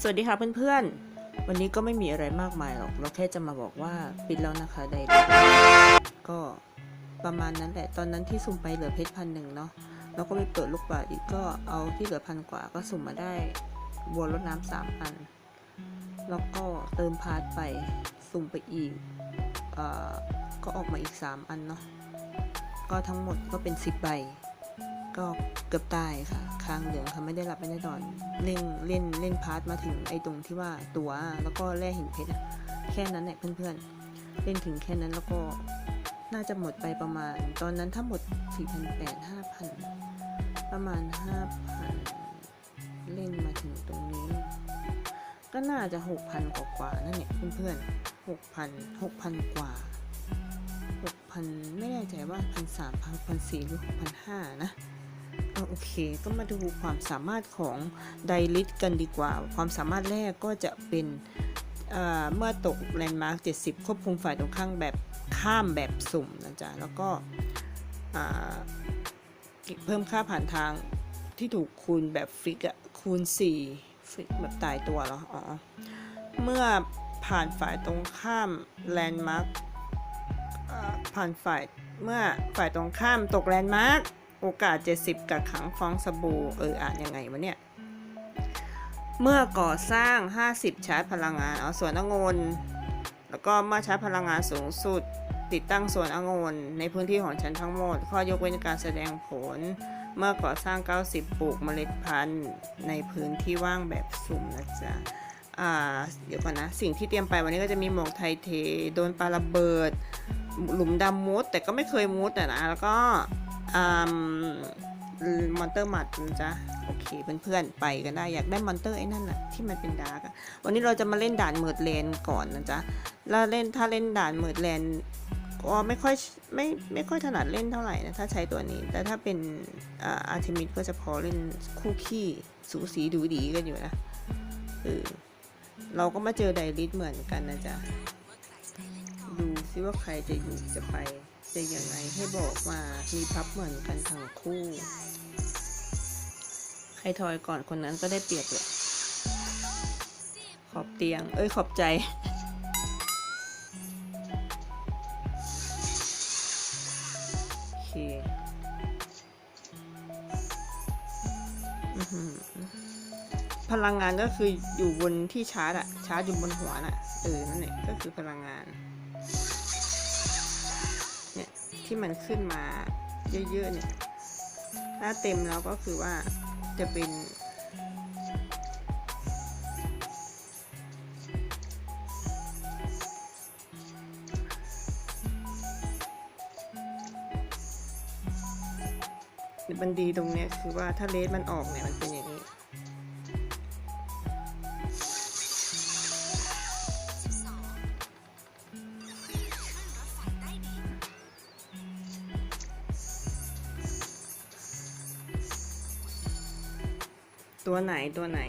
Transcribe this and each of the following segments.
สวัสดีค่ะเพื่อนๆ วันนี้ก็ไม่มีอะไรมากมายหรอก เราแค่จะมาบอกว่าปิดแล้วนะคะไดก็ประมาณนั้นแหละ ตอนนั้นที่สุ่มไปเหลือเพชรพันหนึ่งเนาะ แล้วก็ไปเปิดลูกบาอีกก็เอาที่เหลือพันกว่าก็สุ่มมาได้วัวรดน้ำสามอัน แล้วก็เติมพาร์ทไปสุ่มไปอีกเอ่อก็ออกมาอีก 3 อันเนาะ ก็ทั้งหมดก็เป็น 10 ใบ ก็เกือบตายค่ะค้างเหลืองค่ะไม่ได้หลับไม่ได้นอนเล่นเล่นเล่นพาร์ทมาถึงไอ้ตรงที่ว่าตัวแล้วก็แร่หินเพชรแค่นั้นแหละเพื่อนๆ เล่นถึงแค่นั้นแล้วก็น่าจะหมดไปประมาณ ตอนนั้นถ้าหมด 4,800 5,000 ประมาณ 5,000 เล่นมาถึงตรงนี้ ก็น่าจะ 6,000 กว่ากว่านั่นแหละเพื่อนๆ 6,000 6,000 กว่า 6,000 ไม่แน่ใจว่า 1,300 1,400 หรือ 6,500 นะ โอเค ก็มาดูความสามารถของไดลิทกันดีกว่า ความสามารถแรกก็จะเป็นเมื่อตกแลนด์มาร์ค70 ควบคุมฝ่ายตรงข้ามแบบข้ามแบบสุ่มนะจ๊ะ แล้วก็เพิ่มค่าผ่านทางที่ถูกคูณแบบฟิกอะคูณ 4 ฟิกแบบตายตัวเหรอ อ๋อ เมื่อผ่านฝ่ายตรงข้ามแลนด์มาร์คผ่านฝ่ายเมื่อฝ่ายตรงข้ามตกแลนด์มาร์ค โอกาส 70 กับขังฟองสบู่เอออ่านยังไงวะเนี่ย เมื่อก่อสร้าง 50 ชาร์จพลังงานเอาส่วนองนแล้วก็เมื่อชาร์จพลังงานสูงสุด ติดตั้งส่วนองนในพื้นที่ของฉันทั้งหมด ข้อยกเว้นการแสดงผล เมื่อก่อสร้าง 90 ปลูกเมล็ดพันธุ์ในพื้นที่ว่างแบบสุ่มนะจ๊ะเดี๋ยวก่อนนะ สิ่งที่เตรียมไปวันนี้ก็จะมีหมวกไทเท โดนปลาระเบิด หลุมดำมุด แต่ก็ไม่เคยมุดอะนะ แล้วก็ มอนเตอร์มัดนะจ๊ะโอเคเพื่อนๆไปกันได้อยากได้มอนเตอร์ไอ้นั่นน่ะที่มันเป็นดาร์กวันนี้เราจะมาเล่นด่านเมิร์ดแลนก่อนนะจ๊ะแล้วเล่นถ้าเล่นด่านเมิร์ดแลนก็ไม่ค่อยไม่ไม่ค่อยถนัดเล่นเท่าไหร่นะถ้าใช้ตัวนี้ แต่ถ้าเป็นอาร์เทมิดก็จะพอเล่นคู่ขี้สูสีดูดีกันอยู่นะเออเราก็มาเจอไดริสเหมือนกันนะจ๊ะดูซิว่าใครจะอยู่จะไป จะยังไงให้บอกมา มีพับเหมือนกันทั้งคู่ ใครทอยก่อนคนนั้นก็ได้เปรียบเลยขอบเตียง เอ้ย ขอบใจ โอเคอือหือพลังงานก็คืออยู่บนที่ชาร์จอะชาร์จอยู่บนหัวน่ะ เออ นั่นแหละก็คือพลังงาน ที่มันขึ้นมาเยอะๆเนี่ย ถ้าเต็มแล้วก็คือว่าจะเป็น มันดีตรงเนี้ยคือว่าถ้าเลสมันออกเนี่ยมันเป็น ตัวไหนตัวไหน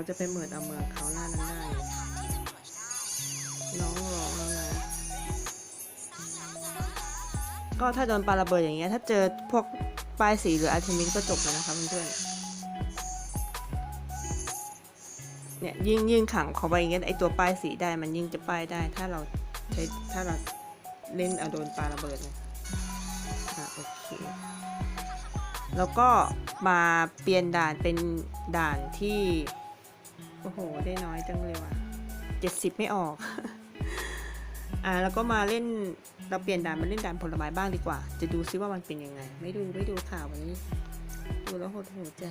เราจะไปเหมือนเอาเมืองเขาหน้านั้นได้น้องร้องแล้วนะก็ถ้าโดนปาระเบิดอย่างเงี้ยถ้าเจอพวกป้ายสีหรืออาร์ทิมิสก็จบแล้วนะคะเพื่อนๆเนี่ยยิ่งยิ่งขังเขาไปอย่างเงี้ยไอตัวป้ายสีได้มันยิ่งจะป้ายได้ ถ้าเราใช้ถ้าเราเล่นเอาโดนปาระเบิดนะอะโอเคแล้วก็มาเปลี่ยนด่านเป็นด่านที่ โอ้โห ได้น้อยจังเลยว่ะเจ็ดสิบไม่ออก อ่า แล้วก็มาเล่น เราเปลี่ยนด่านมาเล่นด่านผลไม้บ้างดีกว่า จะดูซิว่ามันเป็นยังไง ไม่ดูไม่ดูข่าววันนี้ ดูแล้วหดหูใจ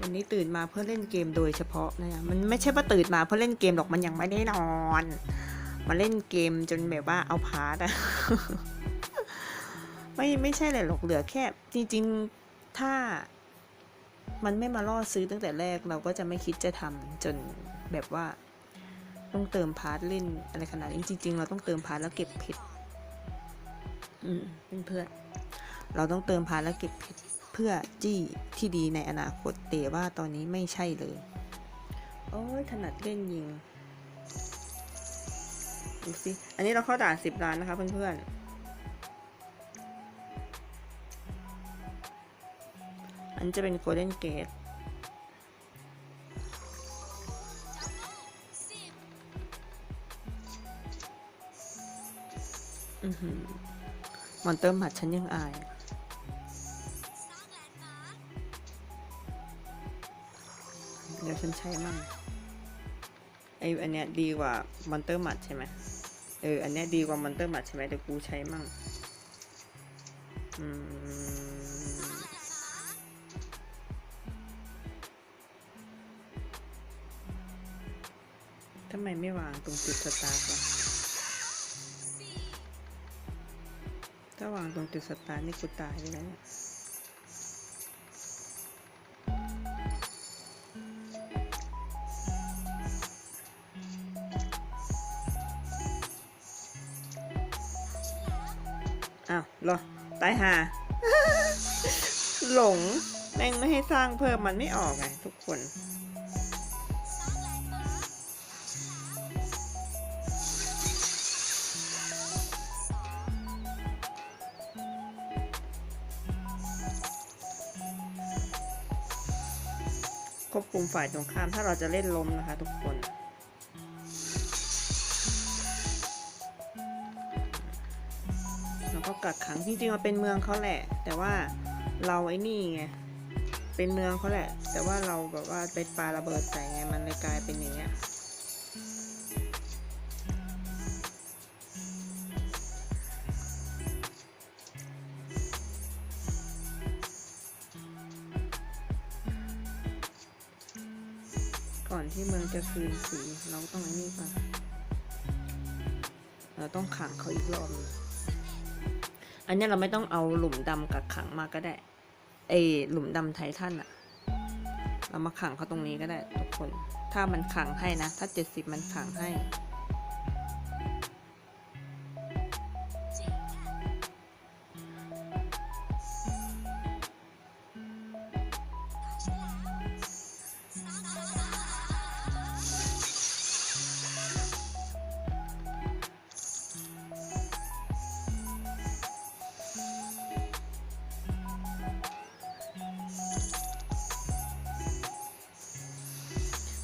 วันนี้ตื่นมาเพื่อเล่นเกมโดยเฉพาะนะ มันไม่ใช่ว่าตื่นมาเพื่อเล่นเกมหรอก มันยังไม่ได้นอน มาเล่นเกมจนแบบว่าเอาพาร์ตอะไม่ไม่ใช่เลยหรอก เหลือแค่ จริง ๆ ถ้า มันไม่มาล่อซื้อตั้งแต่แรกเราก็จะไม่คิดจะทำจนแบบว่า ต้องเติมพาร์ทเล่นอะไรขนาดนี้จริง ๆ เราต้องเติมพาร์ทแล้วเก็บเพชรอืมเพื่อนเราต้องเติมพาร์ทแล้วเก็บเพชรเพื่อจี้ที่ดีในอนาคตแต่ว่าตอนนี้ไม่ใช่เลยโอ้ยถนัดเล่นยิงดูสิอันนี้เราเข้าด่านสิบล้านนะคะเพื่อนๆ นนจะเป็น Golden Gate อือหือมอนเตอร์หมัดฉันยังอาย เดี๋ยวฉันใช้มั่งไออันเนี้ยดีกว่ามอนเตอร์หมัดใช่ไหมเออ อันเนี้ยดีกว่ามอนเตอร์หมัดใช่ไหมเดี๋ยวกูใช้มั่ง อืม ทำไมไม่วางตรงจุดสตาร์ทวะถ้าวางตรงจุดสตาร์ทนี่กูตายไปแล้วเอ้าวหรอ ตายหา หลง แม่งไม่ให้สร้างเพิ่มมันไม่ออกไงทุกคน ควบคุมฝ่ายตรงข้าม ถ้าเราจะเล่นล้มนะคะ ทุกคนแล้วก็กักขังจริงๆมันเป็นเมืองเขาแหละ แต่ว่าเราไอ้นี่ไงเป็นเมืองเขาแหละ แต่ว่าเราแบบว่าไปปาระเบิดใส่ไงมันเลยกลายเป็นอย่างเงี้ย จะคืนสีเราต้องไอ้นี่ก่อนเราต้องขังเขาอีกรอบอันนี้เราไม่ต้องเอาหลุมดำกับขังมาก็ได้ไอหลุมดำไททันอะเรามาขังเขาตรงนี้ก็ได้ทุกคน ถ้ามันขังให้นะ ถ้าเจ็ดสิบมันขังให้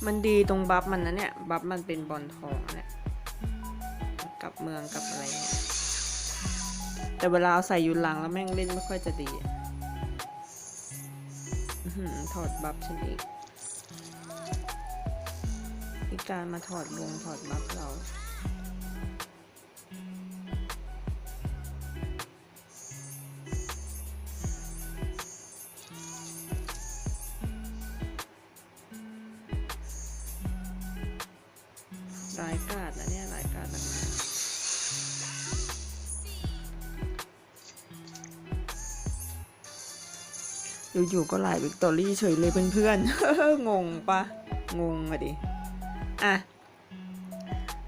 มันดีตรงบัฟมันนะเนี่ย บัฟมันเป็นบอลทองอะเนี่ยกับเมืองกับอะไรเนี่ยแต่เวลาเอาใส่ยุนลังแล้วแม่งเล่นไม่ค่อยจะดีอถอดบัฟฉันอีกอีการมาถอดวงถอดบัฟเรา อยู่ๆก็หลายวิกตอรี่เฉยเลยเพื่อนๆ งงปะงงอะดิ อะ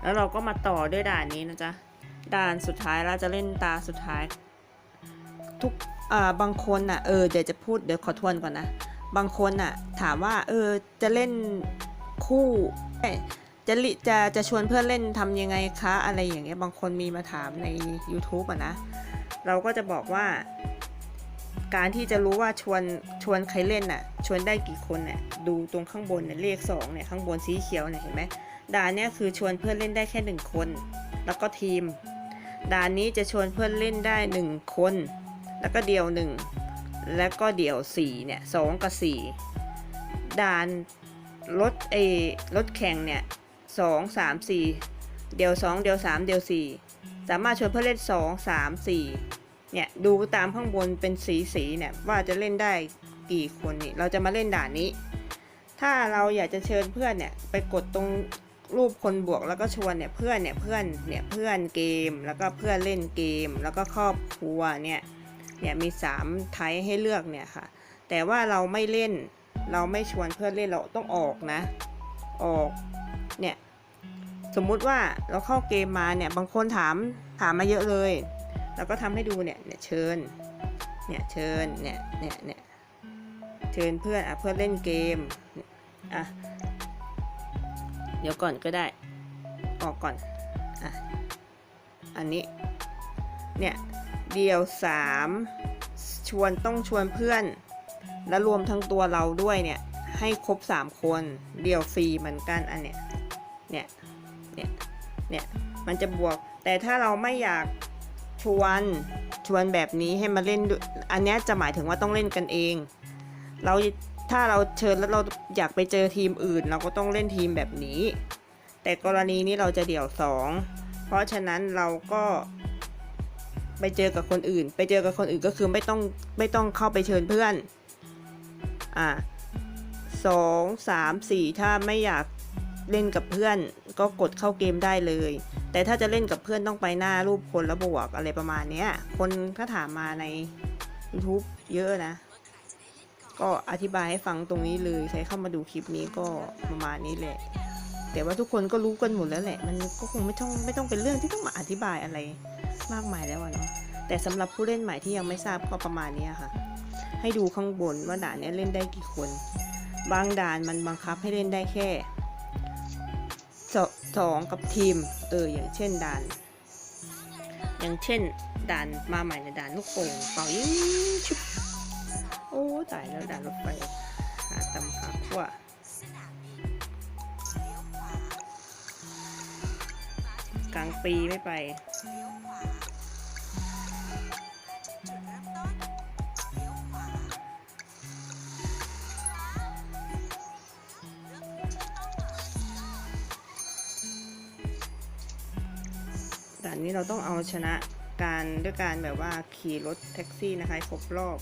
แล้วเราก็มาต่อด้วยด่านนี้นะจ๊ะ ด่านสุดท้ายเราจะเล่นตาสุดท้าย ทุก อ่า บางคนอะ เออ เดี๋ยวจะพูด เดี๋ยวขอทวนก่อนนะ บางคนอะ ถามว่า เออ จะเล่นคู่จะจะจะชวนเพื่อนเล่นทำยังไงคะ อะไรอย่างเงี้ย บางคนมีมาถามใน YouTube อะนะ เราก็จะบอกว่า การที่จะรู้ว่าชวนชวนใครเล่นน่ะ ชวนได้กี่คนเนี่ยดูตรงข้างบนเนี่ยเลขสองเนี่ยข้างบนสีเขียวเนี่ยเห็นไหมด่านเนี่ยคือชวนเพื่อนเล่นได้แค่หนึ่งคน แล้วก็ทีม ด่านนี้จะชวนเพื่อนเล่นได้หนึ่งคน แล้วก็เดี่ยวหนึ่งแล้วก็เดี่ยวสี่เนี่ยสองกับสี่ด่านรถเอรถแข่งเนี่ยสองสามสี่เดี่ยวสองเดี่ยวสามเดี่ยวสี่สามารถชวนเพื่อนเล่นสองสามสี่ เนี่ยดูตามข้างบนเป็นสีสีเนี่ยว่าจะเล่นได้กี่คนนี่เราจะมาเล่นด่านนี้ ถ้าเราอยากจะเชิญเพื่อนเนี่ยไปกดตรงรูปคนบวกแล้วก็ชวนเนี่ยเพื่อนเนี่ยเพื่อนเนี่ยเพื่อนเกมแล้วก็เพื่อนเล่นเกม แล้วก็ครอบครัวเนี่ยเนี่ยมี3ไทยให้เลือกเนี่ยค่ะ แต่ว่าเราไม่เล่นเราไม่ชวนเพื่อนเล่นเราต้องออกนะ ออกเนี่ยสมมุติว่าเราเข้าเกมมาเนี่ยบางคนถามถามมาเยอะเลย เราก็ทำให้ดูเนี่ยเนี่ยเชิญเนี่ยเชิญเนี่ยเนี่ยเนี่ยเชิญเพื่อนอะเพื่อนเล่นเกมอะเดี๋ยวก่อนก็ได้ ออกก่อนอะอันนี้เนี่ยเดียวสามชวนต้องชวนเพื่อน แล้วรวมทั้งตัวเราด้วยเนี่ยให้ครบ 3 คนเดียวฟรีเหมือนกันอันเนี้ยเนี่ยเนี่ยเนี่ยมันจะบวกแต่ถ้าเราไม่อยาก ชวนชวนแบบนี้ให้มาเล่นอันนี้จะหมายถึงว่าต้องเล่นกันเอง เราถ้าเราเชิญแล้วเราอยากไปเจอทีมอื่น เราก็ต้องเล่นทีมแบบนี้ แต่กรณีนี้เราจะเดี่ยวสองเพราะฉะนั้นเราก็ไปเจอกับคนอื่น ไปเจอกับคนอื่นก็คือไม่ต้องไม่ต้องเข้าไปเชิญเพื่อน อ่าสองสามสี่ถ้าไม่อยากเล่นกับเพื่อน ก็กดเข้าเกมได้เลย แต่ถ้าจะเล่นกับเพื่อนต้องไปหน้ารูปคนแล้วบวกอะไรประมาณเนี้ย คนก็ถามมาใน YouTube เยอะนะ ก็อธิบายให้ฟังตรงนี้เลยใครเข้ามาดูคลิปนี้ก็ประมาณนี้แหละ แต่ว่าทุกคนก็รู้กันหมดแล้วแหละ มันก็คงไม่ต้องไม่ต้องเป็นเรื่องที่ต้องมาอธิบายอะไรมากมายแล้วอะเนาะแต่สำหรับผู้เล่นใหม่ที่ยังไม่ทราบก็ประมาณนี้ค่ะ ให้ดูข้างบนว่าด่านนี้เล่นได้กี่คน บางด่านมันบังคับให้เล่นได้แค่ สองกับทีม เออ อย่างเช่นด่าน อย่างเช่นด่านมาใหม่ในด่านลูกโป่งเป่ายิงชุบโอ้ตายแล้วด่านรถไฟหาตำหาขั้วกลางปีไม่ไป ด่านนี้เราต้องเอาชนะการด้วยการแบบว่าขี่รถแท็กซี่นะคะครบรอบ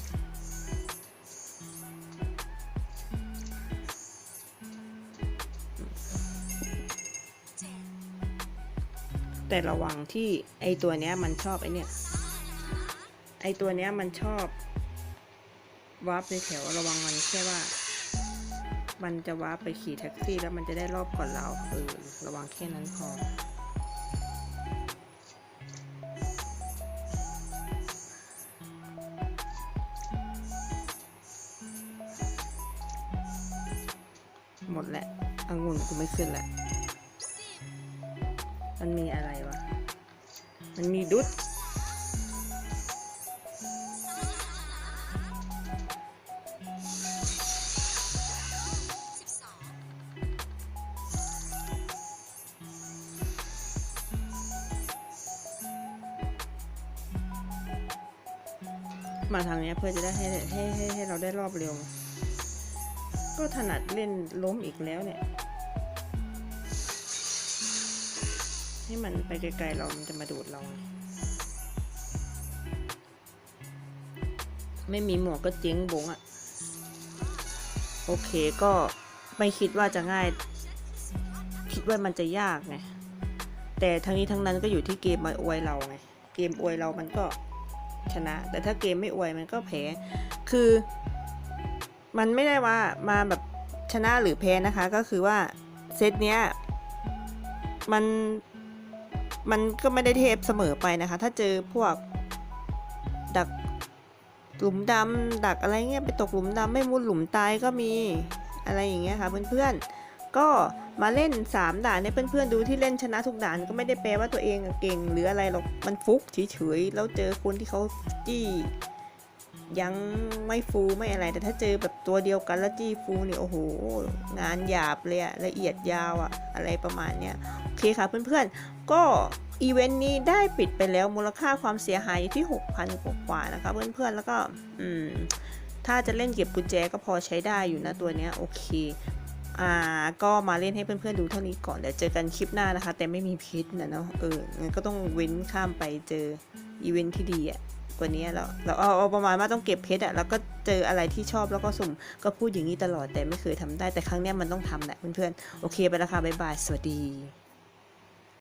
แต่ระวังที่ไอตัวเนี้ยมันชอบไอเนี่ย ไอตัวเนี้ยมันชอบวาร์ปในแถวระวังมันแค่ว่า มันจะวาร์ปไปขี่แท็กซี่แล้วมันจะได้รอบก่อนเราเออระวังแค่นั้นพอ นกูไม่ขึ้นแหละมันมีอะไรวะ มันมีดุดมาทางเนี้ยเพื่อจะได้ให้ให้ให้ให้เราได้รอบเร็ว ก็ถนัดเล่นล้มอีกแล้วเนี่ย ให้มันไปไกลๆเรามันจะมาดูดเรา ไม่มีหมวกก็เจ๊งบงอะโอเคก็ไม่คิดว่าจะง่าย คิดว่ามันจะยากไง แต่ทั้งนี้ทั้งนั้นก็อยู่ที่เกมมาอวยเราไง เกมอวยเรามันก็ชนะ แต่ถ้าเกมไม่อวยมันก็แพ้ คือ มันไม่ได้ว่ามาแบบชนะหรือแพ้นะคะ ก็คือว่าเซตเนี้ยมัน มันก็ไม่ได้เทพเสมอไปนะคะ ถ้าเจอพวกดักหลุมดำดักอะไรเงี้ยไปตกหลุมดำไม่มุดหลุมตายก็มีอะไรอย่างเงี้ยค่ะเพื่อนๆ ก็มาเล่น 3 ด่านเนี่ยเพื่อนๆดูที่เล่นชนะทุกด่านก็ไม่ได้แปลว่าตัวเองเก่งหรืออะไรหรอกมันฟุกเฉยๆแล้วเจอคนที่เขาจี้ ยังไม่ฟูไม่อะไร แต่ถ้าเจอแบบตัวเดียวกันแล้วจี้ฟูนี่โอ้โห งานหยาบเลยอะละเอียดยาวอะอะไรประมาณเนี้ยโอเคค่ะเพื่อนๆ ก็อีเวนต์นี้ได้ปิดไปแล้วมูลค่าความเสียหายอยู่ที่ 6,000 กว่าๆนะคะเพื่อนๆ แล้วก็อืมถ้าจะเล่นเก็บกุญแจก็พอใช้ได้อยู่นะตัวเนี้ยโอเคอ่าก็มาเล่นให้เพื่อนๆดูเท่านี้ก่อนเดี๋ยวเจอกันคลิปหน้านะคะ แต่ไม่มีพิษนะเนาะเอองั้นก็ต้องเว้นข้ามไปเจออีเวนต์ที่ดีอะ กว่านี้แล้วเราเอาประมาณว่าต้องเก็บเพชรอะแล้วก็เจออะไรที่ชอบแล้วก็สุ่มก็พูดอย่างนี้ตลอดแต่ไม่เคยทำได้แต่ครั้งเนี้ยมันต้องทำแหละเพื่อนๆโอเคไปแล้วค่ะบ๊ายบายสวัสดี